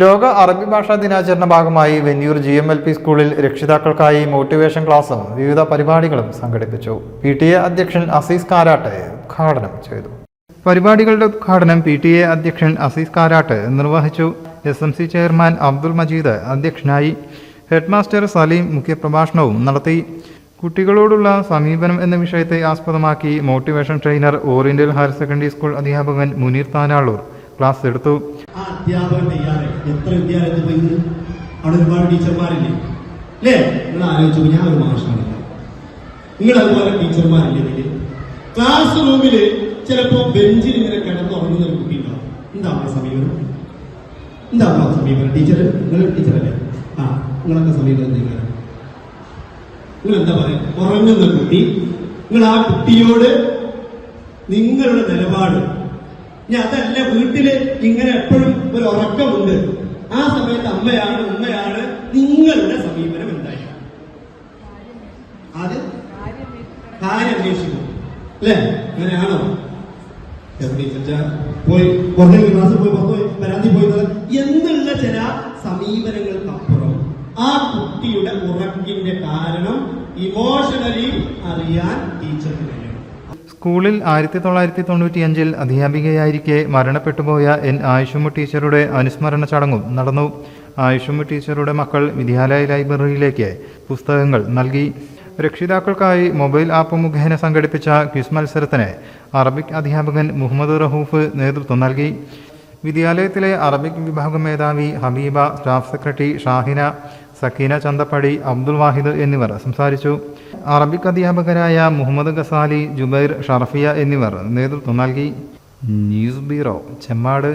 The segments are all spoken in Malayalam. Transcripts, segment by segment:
ലോക അറബി ഭാഷാ ദിനാചരണ ഭാഗമായി Venniyoor G M L P സ്കൂളിൽ രക്ഷിതാക്കൾക്കായി മോട്ടിവേഷൻ ക്ലാസും വിവിധ പരിപാടികളും സംഘടിപ്പിച്ചു. പി ടി എ അധ്യക്ഷൻ അസീസ് കാരാട്ട് ഉദ്ഘാടനം ചെയ്തു. പരിപാടികളുടെ ഉദ്ഘാടനം പി ടി എ അധ്യക്ഷൻ അസീസ് കാരാട്ട് നിർവഹിച്ചു. S M C chairman Abdul Majeed അധ്യക്ഷനായി. ഹെഡ്മാസ്റ്റർ സലീം മുഖ്യപ്രഭാഷണവും നടത്തി. കുട്ടികളോടുള്ള സമീപനം എന്ന വിഷയത്തെ ആസ്പദമാക്കി motivation trainer oriental higher secondary school അധ്യാപകൻ മുനീർ താനാളൂർ ക്ലാസ് എടുത്തു. ആ അധ്യാപകൻ തയ്യാറായി. എത്ര വിദ്യാലയത്തിൽ പോയി? അവിടെ ഒരുപാട് ടീച്ചർമാരില്ലേ? അല്ലേ? നിങ്ങൾ ആലോചിച്ചു ഞാൻ ഒരു മാഷാണ് നിങ്ങൾ അതുപോലെ ടീച്ചർമാരില്ലേ ഇതിൽ? ക്ലാസ് റൂമിൽ ചിലപ്പോ ബെഞ്ചിൽ ഇങ്ങനെ കിടന്നുറങ്ങുന്ന ഒരു കുട്ടി ഉണ്ടാവും. എന്താ സമീപനം? എന്താ സമീപനം? ടീച്ചർ നിങ്ങൾ ടീച്ചറല്ലേ? ആ നിങ്ങളൊക്കെ സമീപനം എന്തെങ്കിലും നിങ്ങൾ എന്താ പറയാ? ഉറങ്ങുന്ന കുട്ടി. നിങ്ങൾ ആ കുട്ടിയോട് നിങ്ങളുടെ നിലപാട് ഇനി അതല്ല വീട്ടിൽ ഇങ്ങനെ എപ്പോഴും ഒരു ഉറക്കമുണ്ട്. ആ സമയത്ത് അമ്മയാണ് ഉമ്മയാണ് നിങ്ങളുടെ സമീപനം എന്തായിരിക്കും ആദ്യം കാര്യം അന്വേഷിക്കും അല്ലേ? അങ്ങനെയാണോ? പോയി. പുറത്തേക്ക് ക്ലാസ്സിൽ പോയി പുറത്ത് പോയി പരാതി പോയി എന്നുള്ള ചില സമീപനങ്ങൾക്കപ്പുറം ആ കുട്ടിയുടെ ഉറക്കിന്റെ കാരണം ഇമോഷണലി അറിയാൻ കഴിയണം സ്കൂളിൽ ആയിരത്തി തൊള്ളായിരത്തി തൊണ്ണൂറ്റിയഞ്ചിൽ അധ്യാപികയായിരിക്കെ മരണപ്പെട്ടുപോയ എൻ ആയുഷമ്മ ടീച്ചറുടെ അനുസ്മരണ ചടങ്ങും നടന്നു. ആയുഷമ്മ ടീച്ചറുടെ മക്കൾ വിദ്യാലയ ലൈബ്രറിയിലേക്ക് പുസ്തകങ്ങൾ നൽകി. രക്ഷിതാക്കൾക്കായി മൊബൈൽ ആപ്പ് മുഖേന സംഘടിപ്പിച്ച ക്വിസ് മത്സരത്തിന് അറബിക് അധ്യാപകൻ മുഹമ്മദ് റഹൂഫ് നേതൃത്വം നൽകി. വിദ്യാലയത്തിലെ അറബിക് വിഭാഗം മേധാവി ഹബീബ സ്റ്റാഫ് സെക്രട്ടറി ഷാഹിന സക്കീന ചന്തപ്പടി അബ്ദുൽ വാഹിദ് എന്നിവർ സംസാരിച്ചു. അറബിക് അധ്യാപകരായ മുഹമ്മദ് ഗസാലി ജുബൈർ ഷർഫിയ എന്നിവർ നേതൃത്വം നൽകി. News bureau Chemmad.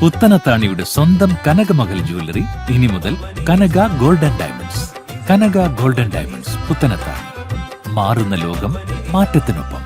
പുത്തനത്താണിയുടെ സ്വന്തം കനകമകൽ ജ്വല്ലറി ഇനി മുതൽ Kanaka golden diamonds. Kanaka golden diamonds Puthanathani. മാറുന്ന ലോകം മാറ്റത്തിനൊപ്പം.